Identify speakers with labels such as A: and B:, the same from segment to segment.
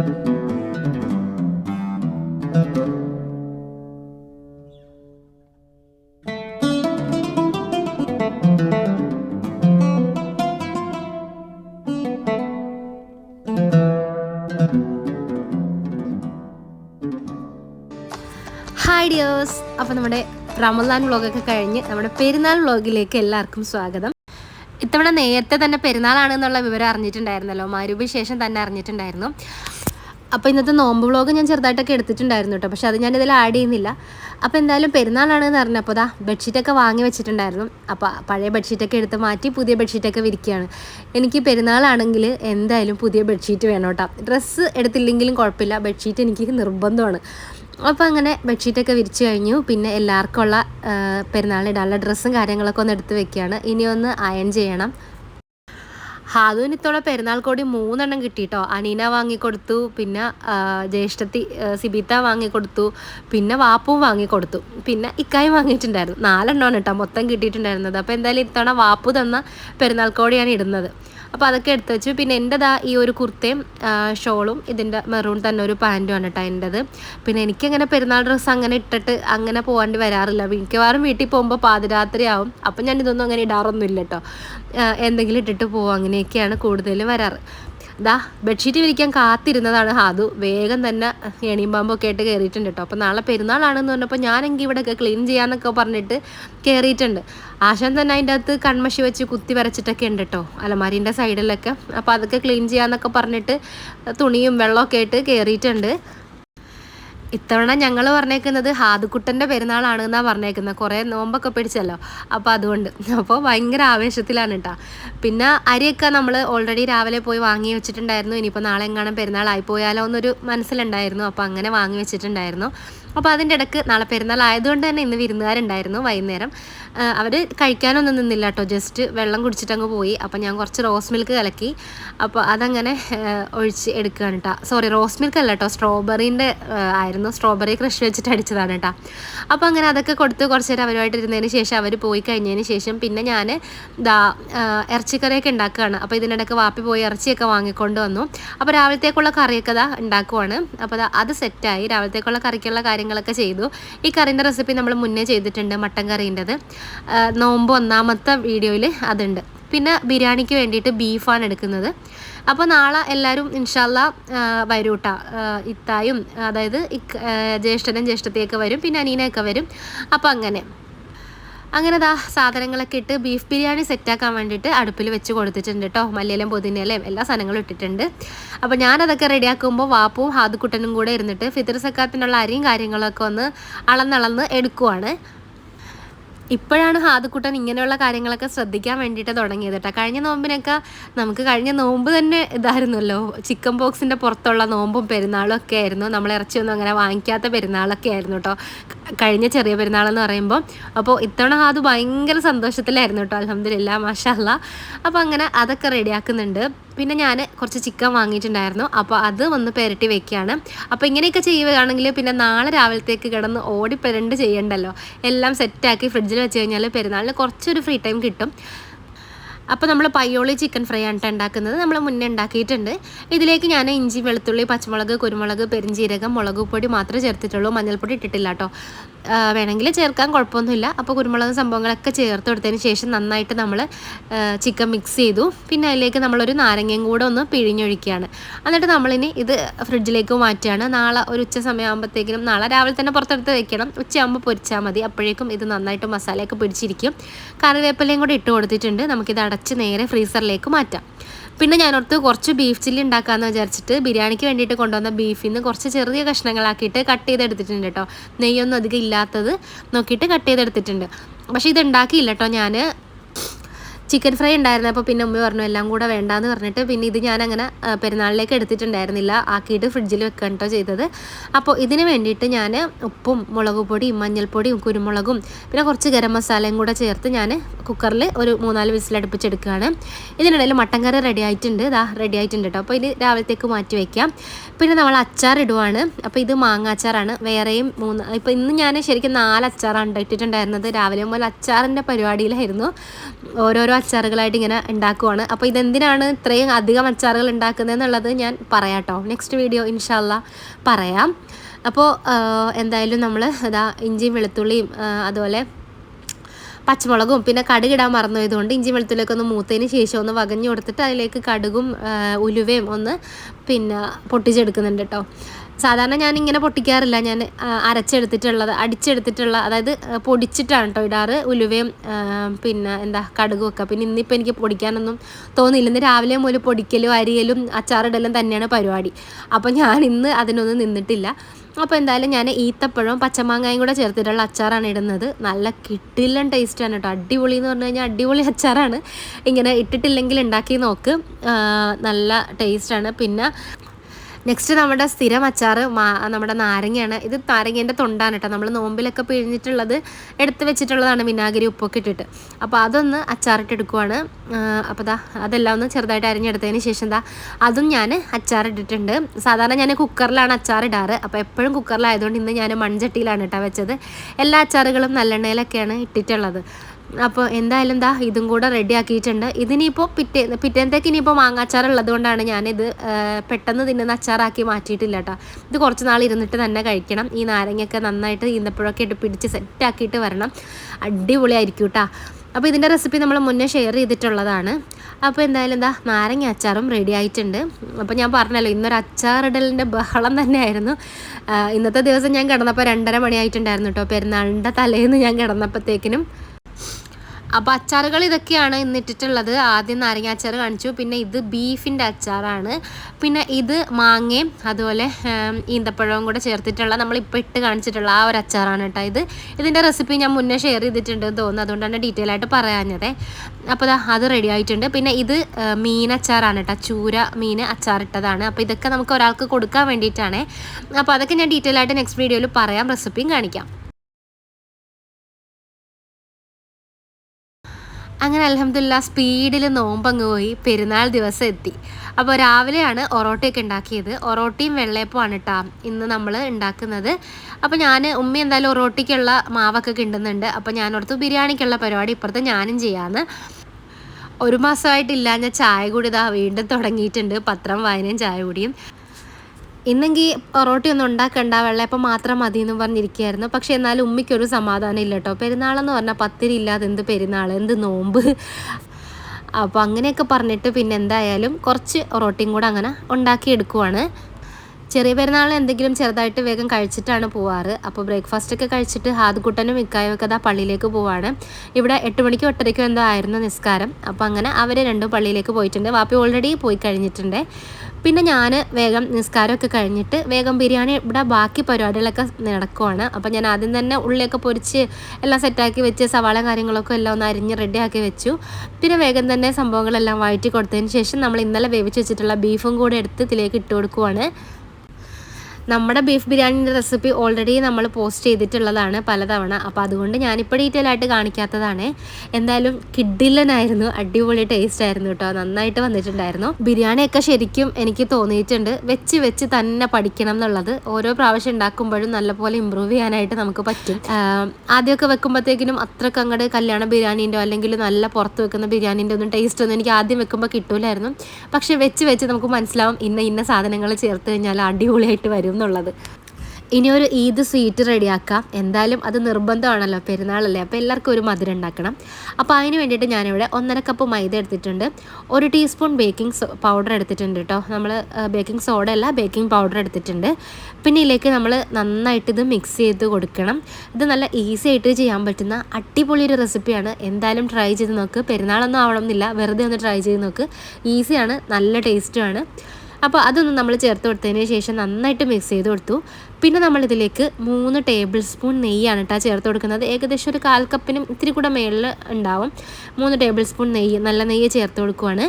A: Hi dears അപ്പോൾ നമ്മുടെ റമദാൻ വ്ളോഗൊക്കെ കഴിഞ്ഞ് നമ്മുടെ പെരുന്നാൾ വ്ളോഗിലേക്ക് എല്ലാവർക്കും സ്വാഗതം. ഇത്തവണ നേരത്തെ തന്നെ പെരുന്നാളാണെന്നുള്ള വിവരം അറിഞ്ഞിട്ടുണ്ടായിരുന്നല്ലോ. മാരുബി ശേഷം തന്നെ അറിഞ്ഞിട്ടുണ്ടായിരുന്നു. അപ്പോൾ ഇന്നത്തെ നോമ്പ് വ്ളോഗ് ഞാൻ ചെറുതായിട്ടൊക്കെ എടുത്തിട്ടുണ്ടായിരുന്നു കേട്ടോ. പക്ഷെ അത് ഞാൻ ഇതിൽ ആഡ് ചെയ്യുന്നില്ല. അപ്പോൾ എന്തായാലും പെരുന്നാളാണെന്ന് പറഞ്ഞപ്പോൾ ദാ ബെഡ്ഷീറ്റൊക്കെ വാങ്ങി വെച്ചിട്ടുണ്ടായിരുന്നു. അപ്പോൾ പഴയ ബെഡ്ഷീറ്റൊക്കെ എടുത്ത് മാറ്റി പുതിയ ബെഡ്ഷീറ്റൊക്കെ വിരിക്കുകയാണ്. എനിക്ക് പെരുന്നാളാണെങ്കിൽ എന്തായാലും പുതിയ ബെഡ്ഷീറ്റ് വേണം കേട്ടോ. ഡ്രസ്സ് എടുത്തില്ലെങ്കിലും കുഴപ്പമില്ല. ബെഡ്ഷീറ്റ് എനിക്ക് നിർബന്ധമാണ്. അപ്പോൾ അങ്ങനെ ബെഡ്ഷീറ്റൊക്കെ വിരിച്ചു കഴിഞ്ഞു. പിന്നെ എല്ലാവർക്കും ഉള്ള പെരുന്നാളിനിടാനുള്ള ഡ്രസ്സും കാര്യങ്ങളൊക്കെ ഒന്ന് എടുത്ത് വെക്കുകയാണ്. ഇനി ഒന്ന് അയൺ ചെയ്യണം. ഹാദുവിന് ഇത്തവണ പെരുന്നാൾ കോടി മൂന്നെണ്ണം കിട്ടിട്ടോ. അനീന വാങ്ങിക്കൊടുത്തു പിന്നെ ജ്യേഷ്ഠത്തി സിബിത്ത വാങ്ങിക്കൊടുത്തു പിന്നെ വാപ്പും വാങ്ങിക്കൊടുത്തു. പിന്നെ ഇക്കായും വാങ്ങിയിട്ടുണ്ടായിരുന്നു. നാലെണ്ണമാണ് കേട്ടോ മൊത്തം കിട്ടിയിട്ടുണ്ടായിരുന്നത്. അപ്പോൾ എന്തായാലും ഇത്തവണ വാപ്പു തന്ന പെരുന്നാൾ കോടിയാണ് ഇടുന്നത്. അപ്പോൾ അതൊക്കെ എടുത്ത് വെച്ചു. പിന്നെ എന്റെതാ ഈ ഒരു കുർത്തയും ഷോളും ഇതിന്റെ മെറൂൺ തന്നെ ഒരു പാന്റുമാണ് കേട്ടോ എന്റെത്. പിന്നെ എനിക്കങ്ങനെ പെരുന്നാൾ ഡ്രസ്സ് അങ്ങനെ ഇട്ടിട്ട് അങ്ങനെ പോകാണ്ട് വരാറില്ല. മിക്കവാറും വീട്ടിൽ പോകുമ്പോൾ പാതിരാത്രി ആവും. അപ്പം ഞാൻ ഇതൊന്നും അങ്ങനെ ഇടാറൊന്നുമില്ല കേട്ടോ. എന്തെങ്കിലും ഇട്ടിട്ട് പോകും അങ്ങനെയൊക്കെയാണ് കൂടുതലും വരാറ്. ദാ ബെഡ്ഷീറ്റ് വിരിക്കാൻ കാത്തിരുന്നതാണ്. ഹാദു വേഗം തന്നെ എണീമ്പാമ്പൊക്കെ പാമ്പൊക്കെ ആയിട്ട് കയറിയിട്ടുണ്ട് കേട്ടോ. അപ്പോൾ നാളെ പെരുന്നാളാണെന്ന് പറഞ്ഞപ്പോൾ ഞാനെങ്കിൽ ഇവിടെയൊക്കെ ക്ലീൻ ചെയ്യാമെന്നൊക്കെ പറഞ്ഞിട്ട് കയറിയിട്ടുണ്ട് ആശാൻ തന്നെ അതിന്റെ അകത്ത് കൺമഷി വെച്ച് കുത്തി വരച്ചിട്ടൊക്കെ ഉണ്ട് കേട്ടോ അലമാരീന്റെ സൈഡിലൊക്കെ. അപ്പോൾ അതൊക്കെ ക്ലീൻ ചെയ്യാമെന്നൊക്കെ പറഞ്ഞിട്ട് തുണിയും വെള്ളമൊക്കെ ആയിട്ട് കയറിയിട്ടുണ്ട് ഇത്തവണ ഞങ്ങൾ പറഞ്ഞേക്കുന്നത് ഹാദുക്കുട്ടന്റെ പെരുന്നാളാണ് എന്നാണ് പറഞ്ഞേക്കുന്നത്. കുറേ നോമ്പൊക്കെ പിടിച്ചല്ലോ. അപ്പോൾ അതുകൊണ്ട്. അപ്പോൾ ഭയങ്കര ആവേശത്തിലാണ് കേട്ടോ പിന്നെ അരിയൊക്കെ നമ്മൾ ഓൾറെഡി രാവിലെ പോയി വാങ്ങി വെച്ചിട്ടുണ്ടായിരുന്നു. ഇനിയിപ്പോൾ നാളെ എങ്ങാനും പെരുന്നാളായി പോയാലോ എന്നൊരു മനസ്സിലുണ്ടായിരുന്നു. അപ്പോൾ അങ്ങനെ വാങ്ങി വെച്ചിട്ടുണ്ടായിരുന്നു. അപ്പോൾ അതിന്റെ ഇടയ്ക്ക് നാളെ പെരുന്നാൾ ആയതുകൊണ്ട് തന്നെ ഇന്ന് വിരുന്നുകാരുണ്ടായിരുന്നു വൈകുന്നേരം. അവർ കഴിക്കാനൊന്നും നിന്നില്ല കേട്ടോ ജസ്റ്റ് വെള്ളം കുടിച്ചിട്ടങ്ങ് പോയി. അപ്പോൾ ഞാൻ കുറച്ച് റോസ് മിൽക്ക് കലക്കി. അപ്പോൾ അതങ്ങനെ ഒഴിച്ച് എടുക്കുകയാണ് കേട്ടോ സോറി റോസ് മിൽക്ക് അല്ല കേട്ടോ സ്ട്രോബെറീന്റെ ആയിരുന്നു. സ്ട്രോബെറി ക്രഷ് വെച്ചിട്ട് അടിച്ചതാണ് കേട്ടോ അപ്പോൾ അങ്ങനെ അതൊക്കെ കൊടുത്ത് കുറച്ച് നേരം അവരുമായിട്ട് ഇരുന്നതിന് ശേഷം അവർ പോയി കഴിഞ്ഞതിന് ശേഷം പിന്നെ ഞാൻ ദാ ഇറച്ചിക്കറിയൊക്കെ ഉണ്ടാക്കുകയാണ്. അപ്പോൾ ഇതിനിടയ്ക്ക് വാപ്പി പോയി ഇറച്ചിയൊക്കെ വാങ്ങിക്കൊണ്ട് വന്നു. അപ്പോൾ രാവിലത്തേക്കുള്ള കറിയൊക്കെ അതാ ഉണ്ടാക്കുവാണ്. അപ്പോൾ അത് സെറ്റായി. രാവിലത്തേക്കുള്ള കറിക്കുള്ള കാര്യങ്ങളൊക്കെ ചെയ്തു. ഈ കറിന്റെ റെസിപ്പി നമ്മൾ മുന്നേ ചെയ്തിട്ടുണ്ട് മട്ടൻ കറീന്റെത്. നോമ്പ് ഒന്നാമത്തെ വീഡിയോയിൽ അതുണ്ട്. പിന്നെ ബിരിയാണിക്ക് വേണ്ടിയിട്ട് ബീഫാണ് എടുക്കുന്നത്. അപ്പോൾ നാളെ എല്ലാവരും ഇൻഷാല്ല വരൂട്ട ഇത്തായും അതായത് ജ്യേഷ്ഠനും ജ്യേഷ്ഠത്തെയൊക്കെ വരും പിന്നെ അനീനയൊക്കെ വരും. അപ്പോൾ അങ്ങനെ. അങ്ങനെ ദാ സാധനങ്ങളൊക്കെ ഇട്ട് ബീഫ് ബിരിയാണി സെറ്റാക്കാൻ വേണ്ടിയിട്ട് അടുപ്പിൽ വെച്ച് കൊടുത്തിട്ടുണ്ട് കേട്ടോ മല്ലിയിലും പുതിനയിലയും എല്ലാ സാധനങ്ങളും ഇട്ടിട്ടുണ്ട്. അപ്പോൾ ഞാനതൊക്കെ റെഡിയാക്കുമ്പോൾ വാപ്പും ഹാദുക്കുട്ടനും കൂടെ ഇരുന്നിട്ട് ഫിത്തർ സക്കാത്തിനുള്ള അരിയും കാര്യങ്ങളൊക്കെ ഒന്ന് അളന്നളന്ന് എടുക്കുവാണ്. ഇപ്പോഴാണ് ഹാദുക്കുട്ടൻ ഇങ്ങനെയുള്ള കാര്യങ്ങളൊക്കെ ശ്രദ്ധിക്കാൻ വേണ്ടിയിട്ട് തുടങ്ങിയത് കേട്ടോ കഴിഞ്ഞ നോമ്പിനൊക്കെ നമുക്ക് കഴിഞ്ഞ നോമ്പ് തന്നെ ഇതായിരുന്നല്ലോ. ചിക്കൻ ബോക്സിന്റെ പുറത്തുള്ള നോമ്പും പെരുന്നാളും ഒക്കെ ആയിരുന്നു. നമ്മൾ ഇറച്ചിയൊന്നും അങ്ങനെ വാങ്ങിക്കാത്ത പെരുന്നാളൊക്കെ ആയിരുന്നു കേട്ടോ കഴിഞ്ഞ ചെറിയ പെരുന്നാളെന്ന് പറയുമ്പോൾ അപ്പോൾ ഇത്തവണ ഹാദു ഭയങ്കര സന്തോഷത്തിലായിരുന്നു കേട്ടോ അലഹമ്മദില്ല മാഷല്ല അപ്പോൾ അങ്ങനെ അതൊക്കെ റെഡിയാക്കുന്നുണ്ട്. പിന്നെ ഞാൻ കുറച്ച് ചിക്കൻ വാങ്ങിയിട്ടുണ്ടായിരുന്നു. അപ്പോൾ അത് വന്ന് പെരട്ടി വെക്കുകയാണ്. അപ്പോൾ ഇങ്ങനെയൊക്കെ ചെയ്യുകയാണെങ്കിൽ പിന്നെ നാളെ രാവിലത്തേക്ക് കിടന്ന് ഓടി പെരണ്ട് ചെയ്യണ്ടല്ലോ. എല്ലാം സെറ്റാക്കി ഫ്രിഡ്ജിൽ വെച്ച് കഴിഞ്ഞാൽ പെരുന്നാളിന് കുറച്ചൊരു ഫ്രീ ടൈം കിട്ടും. അപ്പോൾ നമ്മൾ പയ്യോളി ചിക്കൻ ഫ്രൈ ആണ് ഉണ്ടാക്കുന്നത് നമ്മൾ മുന്നേ ഉണ്ടാക്കിയിട്ടുണ്ട് ഇതിലേക്ക് ഞാൻ ഇഞ്ചി വെളുത്തുള്ളി പച്ചമുളക് കുരുമുളക് പെരിഞ്ചീരകം മുളക് പൊടി മാത്രമേ ചേർത്തിട്ടുള്ളൂ. മഞ്ഞൾപ്പൊടി ഇട്ടിട്ടില്ല കേട്ടോ വേണമെങ്കിൽ ചേർക്കാൻ കുഴപ്പമൊന്നുമില്ല. അപ്പോൾ കുരുമുളക് സംഭവങ്ങളൊക്കെ ചേർത്ത് കൊടുത്തതിന് ശേഷം നന്നായിട്ട് നമ്മൾ ചിക്കൻ മിക്സ് ചെയ്തു. പിന്നെ അതിലേക്ക് നമ്മളൊരു നാരങ്ങയും കൂടെ ഒന്ന് പിഴിഞ്ഞൊഴിക്കുകയാണ്. എന്നിട്ട് നമ്മളിനി ഇത് ഫ്രിഡ്ജിലേക്ക് മാറ്റുകയാണ്. നാളെ ഒരു ഉച്ച സമയമാകുമ്പോഴത്തേക്കിനും നാളെ രാവിലെ തന്നെ പുറത്തെടുത്ത് വെക്കണം. ഉച്ചയാകുമ്പോൾ പൊരിച്ചാൽ മതി. അപ്പോഴേക്കും ഇത് നന്നായിട്ട് മസാലയൊക്കെ പിടിച്ചിരിക്കും. കറിവേപ്പിലയും കൂടെ ഇട്ട് കൊടുത്തിട്ടുണ്ട്. നമുക്കിത് അടച്ച് നേരെ ഫ്രീസറിലേക്ക് മാറ്റാം. പിന്നെ ഞാനോർത്ത് കുറച്ച് ബീഫ് ചില്ലി ഉണ്ടാക്കാമെന്ന് വിചാരിച്ചിട്ട് ബിരിയാണിക്ക് വേണ്ടിയിട്ട് കൊണ്ടുവന്ന ബീഫിൽ നിന്ന് കുറച്ച് ചെറിയ കഷ്ണങ്ങളാക്കിയിട്ട് കട്ട് ചെയ്തെടുത്തിട്ടുണ്ട് കേട്ടോ നെയ്യൊന്നും അധികം ഇല്ലാത്തത് നോക്കിയിട്ട് കട്ട് ചെയ്തെടുത്തിട്ടുണ്ട്. പക്ഷേ ഇത് ഉണ്ടാക്കിയില്ല കേട്ടോ ഞാൻ ചിക്കൻ ഫ്രൈ ഉണ്ടായിരുന്നു അപ്പോൾ പിന്നെ ഉമ്മ പറഞ്ഞു എല്ലാം കൂടെ വേണ്ടാന്ന് പറഞ്ഞിട്ട് പിന്നെ ഇത് ഞാൻ അങ്ങനെ പെരുന്നാളിലേക്ക് എടുത്തിട്ടുണ്ടായിരുന്നില്ല ആക്കിയിട്ട് ഫ്രിഡ്ജിൽ വെക്കാൻ കേട്ടോ ചെയ്തത്. അപ്പോൾ ഇതിന് വേണ്ടിയിട്ട് ഞാൻ ഉപ്പും മുളക് പൊടിയും മഞ്ഞൾപ്പൊടിയും കുരുമുളകും പിന്നെ കുറച്ച് ഗരം മസാലയും കൂടെ ചേർത്ത് ഞാൻ കുക്കറിൽ ഒരു മൂന്നാൽ വിസിൽ അടുപ്പിച്ചെടുക്കുകയാണ്. ഇതിനിടയിൽ മട്ടൻ കറി റെഡി ആയിട്ടുണ്ട് ഇതാ റെഡി ആയിട്ടുണ്ട് കേട്ടോ അപ്പോൾ ഇത് രാവിലത്തേക്ക് മാറ്റി വയ്ക്കാം പിന്നെ നമ്മൾ അച്ചാർ ഇടുവാണ് അപ്പോൾ ഇത് മാങ്ങ അച്ചാറാണ്. വേറെയും മൂന്ന് ഇപ്പോൾ ഇന്ന് ഞാൻ ശരിക്കും നാല് അച്ചാറാണ് ട്ടോ ഇട്ടിട്ടുണ്ടായിരുന്നത്. രാവിലെ മുതൽ അച്ചാറിന്റെ പരിപാടിയിലായിരുന്നു. ഓരോരോ അച്ചാറുകളായിട്ട് ഇങ്ങനെ ഉണ്ടാക്കുവാണ്. അപ്പോൾ ഇതെന്തിനാണ് ഇത്രയും അധികം അച്ചാറുകൾ ഉണ്ടാക്കുന്നത് എന്നുള്ളത് ഞാൻ പറയാട്ടോ. നെക്സ്റ്റ് വീഡിയോ ഇൻഷാല്ല പറയാം. അപ്പോൾ എന്തായാലും നമ്മൾ ഇതാ ഇഞ്ചിയും വെളുത്തുള്ളിയും അതുപോലെ പച്ചമുളകും പിന്നെ കടുകിടാൻ മറന്നുപോയതുകൊണ്ട് ഇഞ്ചി വെളുത്തുള്ളിയൊക്കെ ഒന്ന് മൂത്തതിന് ശേഷം ഒന്ന് വകഞ്ഞു കൊടുത്തിട്ട് അതിലേക്ക് കടുകും ഉലുവയും ഒന്ന് പിന്നെ പൊട്ടിച്ചെടുക്കുന്നുണ്ട് കേട്ടോ സാധാരണ ഞാൻ ഇങ്ങനെ പൊട്ടിക്കാറില്ല. ഞാൻ അരച്ചെടുത്തിട്ടുള്ളത് അടിച്ചെടുത്തിട്ടുള്ള അതായത് പൊടിച്ചിട്ടാണ് കേട്ടോ ഇടാറ്. ഉലുവയും പിന്നെ എന്താ കടുകും ഒക്കെ. പിന്നെ ഇന്നിപ്പോൾ എനിക്ക് പൊടിക്കാനൊന്നും തോന്നിയില്ല. ഇന്ന് രാവിലെ മുതൽ പൊടിക്കലും അരിയലും അച്ചാറിടലും തന്നെയാണ് പരിപാടി. അപ്പോൾ ഞാൻ ഇന്ന് അതിനൊന്നും നിന്നിട്ടില്ല. അപ്പോൾ എന്തായാലും ഞാൻ ഈത്തപ്പഴവും പച്ചമാങ്ങയും കൂടെ ചേർത്തിട്ടുള്ള അച്ചാറാണ് ഇടുന്നത്. നല്ല കിട്ടില്ല ടേസ്റ്റാണ് കേട്ടോ അടിപൊളി എന്ന് പറഞ്ഞു കഴിഞ്ഞാൽ അടിപൊളി അച്ചാറാണ്. ഇങ്ങനെ ഇട്ടിട്ടില്ലെങ്കിൽ ഉണ്ടാക്കി നോക്ക്. നല്ല ടേസ്റ്റാണ് പിന്നെ നെക്സ്റ്റ് നമ്മുടെ സ്ഥിരം അച്ചാർ നമ്മുടെ നാരങ്ങയാണ്. ഇത് നാരങ്ങേന്റെ തൊണ്ടാണ് കേട്ടോ. നമ്മൾ നോമ്പിലൊക്കെ പിഴിഞ്ഞിട്ടുള്ളത് എടുത്ത് വെച്ചിട്ടുള്ളതാണ് വിനാഗിരി ഉപ്പൊക്കെ ഇട്ടിട്ട്. അപ്പോൾ അതൊന്ന് അച്ചാറിട്ട് എടുക്കുവാണ്. അപ്പോൾ ദാ അതെല്ലാം ഒന്ന് ചെറുതായിട്ട് അരിഞ്ഞെടുത്തതിന് ശേഷം ദാ അതും ഞാൻ അച്ചാറിട്ടിട്ടുണ്ട് സാധാരണ ഞാൻ കുക്കറിലാണ് അച്ചാറിടാറ് അപ്പോൾ എപ്പോഴും കുക്കറിലായതുകൊണ്ട് ഇന്ന് ഞാൻ മൺചട്ടിയിലാണ് കേട്ടോ വെച്ചത്. എല്ലാ അച്ചാറുകളും നല്ലെണ്ണയിലൊക്കെയാണ് ഇട്ടിട്ടുള്ളത്. അപ്പോൾ എന്തായാലും ദാ ഇതും കൂടെ റെഡി ആക്കിയിട്ടുണ്ട്. ഇതിനിപ്പോൾ പിറ്റേ പിറ്റേന്നത്തേക്ക് ഇനിയിപ്പോൾ മാങ്ങാച്ചാർ ഉള്ളത് കൊണ്ടാണ് ഞാനിത് പെട്ടെന്ന് തിന്നുന്ന അച്ചാറാക്കി മാറ്റിയിട്ടില്ല കേട്ടോ ഇത് കുറച്ച് നാൾ ഇരുന്നിട്ട് തന്നെ കഴിക്കണം. ഈ നാരങ്ങയൊക്കെ നന്നായിട്ട് ഇന്നപ്പോഴൊക്കെ ഇട്ട് പിടിച്ച് സെറ്റാക്കിയിട്ട് വരണം. അടിപൊളിയായിരിക്കും കേട്ടോ അപ്പോൾ ഇതിന്റെ റെസിപ്പി നമ്മൾ മുന്നേ ഷെയർ ചെയ്തിട്ടുള്ളതാണ്. അപ്പോൾ എന്തായാലും എന്താ നാരങ്ങ അച്ചാറും റെഡി ആയിട്ടുണ്ട്. അപ്പോൾ ഞാൻ പറഞ്ഞല്ലോ ഇന്നൊരു അച്ചാറിടലിന്റെ ബഹളം തന്നെയായിരുന്നു. ഇന്നത്തെ ദിവസം ഞാൻ കിടന്നപ്പോൾ രണ്ടര മണിയായിട്ടുണ്ടായിരുന്നു കേട്ടോ പെരുന്നാളിന്റെ തലേന്ന് ഞാൻ കിടന്നപ്പോഴത്തേക്കിനും അപ്പോൾ അച്ചാറുകൾ ഇതൊക്കെയാണ് ഇന്നിട്ടിട്ടുള്ളത് ആദ്യം നാരങ്ങ അച്ചാർ കാണിച്ചു. പിന്നെ ഇത് ബീഫിന്റെ അച്ചാറാണ്. പിന്നെ ഇത് മാങ്ങയും അതുപോലെ ഈന്തപ്പഴവും കൂടെ ചേർത്തിട്ടുള്ള നമ്മളിപ്പോൾ ഇട്ട് കാണിച്ചിട്ടുള്ള ആ ഒരു അച്ചാറാണ് കേട്ടോ ഇത്. ഇതിന്റെ റെസിപ്പി ഞാൻ മുന്നേ ഷെയർ ചെയ്തിട്ടുണ്ട് തോന്നുന്നു. അതുകൊണ്ടാണ് ഡീറ്റെയിൽ ആയിട്ട് പറയാഞ്ഞത്. അപ്പോൾ അത് റെഡി ആയിട്ടുണ്ട്. പിന്നെ ഇത് മീൻ അച്ചാറാണ് കേട്ടോ. ചൂര മീൻ അച്ചാറിട്ടതാണ് അപ്പോൾ ഇതൊക്കെ നമുക്ക് ഒരാൾക്ക് കൊടുക്കാൻ വേണ്ടിയിട്ടാണ്. അപ്പോൾ അതൊക്കെ ഞാൻ ഡീറ്റെയിൽ ആയിട്ട് നെക്സ്റ്റ് വീഡിയോയിൽ പറയാം. റെസിപ്പിയും കാണിക്കാം. അങ്ങനെ അലഹമില്ല സ്പീഡിൽ നോമ്പങ്ങ് പോയി പെരുന്നാൾ ദിവസം എത്തി. അപ്പോൾ രാവിലെയാണ് ഒറോട്ടയൊക്കെ ഉണ്ടാക്കിയത്. ഒറോട്ടിയും വെള്ളയപ്പമാണ് കേട്ടോ ഇന്ന് നമ്മൾ ഉണ്ടാക്കുന്നത്. അപ്പോൾ ഞാൻ ഉമ്മ എന്തായാലും ഒറോട്ടിക്കുള്ള മാവൊക്കെ കിണ്ടുന്നുണ്ട്. അപ്പോൾ ഞാൻ ഓർത്ത് ബിരിയാണിക്കുള്ള പരിപാടി ഇപ്പുറത്ത് ഞാനും ചെയ്യാമെന്ന് ഒരു മാസമായിട്ടില്ല ഞാൻ ചായ കൂടി ഇതാ വീണ്ടും തുടങ്ങിയിട്ടുണ്ട്. പത്രം വായനയും ചായ കൂടിയും. ഇന്നെങ്കിൽ പൊറോട്ട ഒന്നും ഉണ്ടാക്കണ്ട വെള്ളയപ്പം മാത്രം മതി എന്ന് പറഞ്ഞിരിക്കുകയായിരുന്നു. പക്ഷേ എന്നാലും ഉമ്മിക്കൊരു സമാധാനം ഇല്ല കേട്ടോ പെരുന്നാളെന്ന് പറഞ്ഞാൽ പത്തിരി ഇല്ലാതെ എന്ത് പെരുന്നാൾ എന്ത് നോമ്പ്. അപ്പോൾ അങ്ങനെയൊക്കെ പറഞ്ഞിട്ട് പിന്നെ എന്തായാലും കുറച്ച് ഒറോട്ടിയും കൂടെ അങ്ങനെ ഉണ്ടാക്കിയെടുക്കുവാണ്. ചെറിയ പെരുന്നാളിന് എന്തെങ്കിലും ചെറുതായിട്ട് വേഗം കഴിച്ചിട്ടാണ് പോവാറ്. അപ്പോൾ ബ്രേക്ക്ഫാസ്റ്റ് ഒക്കെ കഴിച്ചിട്ട് ഹാദ്കുട്ടനും ഇക്കായും ഒക്കെ അതാ പള്ളിയിലേക്ക് പോവാണ്. ഇവിടെ എട്ട് മണിക്കോ എട്ടരയ്ക്കോ എന്തോ ആയിരുന്നു നിസ്കാരം. അപ്പോൾ അങ്ങനെ അവർ രണ്ടും പള്ളിയിലേക്ക് പോയിട്ടുണ്ട്. വാപ്പി ഓൾറെഡി പോയി കഴിഞ്ഞിട്ടുണ്ട്. പിന്നെ ഞാൻ വേഗം നിസ്കാരമൊക്കെ കഴിഞ്ഞിട്ട് വേഗം ബിരിയാണി ഇവിടെ ബാക്കി പരിപാടികളൊക്കെ നടക്കുവാണ്. അപ്പോൾ ഞാൻ ആദ്യം തന്നെ ഉള്ളിയൊക്കെ പൊരിച്ച് എല്ലാം സെറ്റാക്കി വെച്ച് സവാള കാര്യങ്ങളൊക്കെ എല്ലാം ഒന്ന് അരിഞ്ഞ് റെഡിയാക്കി വെച്ചു. പിന്നെ വേഗം തന്നെ സംഭവങ്ങളെല്ലാം വഴറ്റി കൊടുത്തതിന് ശേഷം നമ്മൾ ഇന്നലെ വേവിച്ച് വെച്ചിട്ടുള്ള ബീഫും കൂടെ എടുത്ത് ഇതിലേക്ക് ഇട്ട് കൊടുക്കുവാണ്. നമ്മുടെ ബീഫ് ബിരിയാണിന്റെ റെസിപ്പി ഓൾറെഡി നമ്മൾ പോസ്റ്റ് ചെയ്തിട്ടുള്ളതാണ് പലതവണ. അപ്പോൾ അതുകൊണ്ട് ഞാനിപ്പോൾ ഡീറ്റെയിൽ ആയിട്ട് കാണിക്കാത്തതാണ്. എന്തായാലും കിഡ്ഡില്ലനായിരുന്നു അടിപൊളി ടേസ്റ്റ് ആയിരുന്നു കേട്ടോ. നന്നായിട്ട് വന്നിട്ടുണ്ടായിരുന്നു. ബിരിയാണിയൊക്കെ ശരിക്കും എനിക്ക് തോന്നിയിട്ടുണ്ട്. വെച്ച് വെച്ച് തന്നെ പഠിക്കണം എന്നുള്ളത് ഓരോ പ്രാവശ്യം ഉണ്ടാക്കുമ്പോഴും നല്ലപോലെ ഇമ്പ്രൂവ് ചെയ്യാനായിട്ട് നമുക്ക് പറ്റും. ആദ്യമൊക്കെ വെക്കുമ്പോഴത്തേക്കിനും അത്രയ്ക്ക് അങ്ങോട്ട് കല്യാണ ബിരിയാണീന്റെ അല്ലെങ്കിൽ നല്ല പുറത്ത് വെക്കുന്ന ബിരിയാണിന്റെ ഒന്നും ടേസ്റ്റ് ഒന്നും എനിക്ക് ആദ്യം വെക്കുമ്പോൾ കിട്ടൂലായിരുന്നു. പക്ഷേ വെച്ച് വെച്ച് നമുക്ക് മനസ്സിലാവും ഇന്ന ഇന്ന സാധനങ്ങൾ ചേർത്ത് കഴിഞ്ഞാൽ അടിപൊളിയായിട്ട് വരും എന്നുള്ളത്. ഇനി ഒരു ഈദ് സ്വീറ്റ് റെഡിയാക്കാം. എന്തായാലും അത് നിർബന്ധമാണല്ലോ പെരുന്നാളല്ലേ. അപ്പോൾ എല്ലാവർക്കും ഒരു മധുരം ഉണ്ടാക്കണം. അപ്പോൾ അതിന് വേണ്ടിയിട്ട് ഞാനിവിടെ ഒന്നര കപ്പ് മൈദ എടുത്തിട്ടുണ്ട്. ഒരു ടീസ്പൂൺ ബേക്കിംഗ് പൗഡർ എടുത്തിട്ടുണ്ട് കേട്ടോ നമ്മൾ ബേക്കിംഗ് സോഡ അല്ല ബേക്കിംഗ് പൗഡർ എടുത്തിട്ടുണ്ട്. പിന്നെ ഇതിലേക്ക് നമ്മൾ നന്നായിട്ട് ഇത് മിക്സ് ചെയ്ത് കൊടുക്കണം. ഇത് നല്ല ഈസി ആയിട്ട് ചെയ്യാൻ പറ്റുന്ന അടിപൊളി ഒരു റെസിപ്പിയാണ് എന്തായാലും ട്രൈ ചെയ്ത് നോക്ക്. പെരുന്നാളൊന്നും ആവണമെന്നില്ല. വെറുതെ ഒന്ന് ട്രൈ ചെയ്ത് നോക്ക്. ഈസിയാണ് നല്ല ടേസ്റ്റുമാണ് അപ്പോൾ അതൊന്ന് നമ്മൾ ചേർത്ത് കൊടുത്തതിന് ശേഷം നന്നായിട്ട് മിക്സ് ചെയ്ത് കൊടുത്തു. പിന്നെ നമ്മളിതിലേക്ക് മൂന്ന് ടേബിൾ സ്പൂൺ നെയ്യാണ് കേട്ടോ ചേർത്ത് കൊടുക്കുന്നത്. ഏകദേശം ഒരു കാൽ കപ്പിനും ഇത്തിരി കൂടെ മേളിൽ ഉണ്ടാവും. മൂന്ന് ടേബിൾ സ്പൂൺ നെയ്യ് നല്ല നെയ്യ് ചേർത്ത് കൊടുക്കുവാണ്.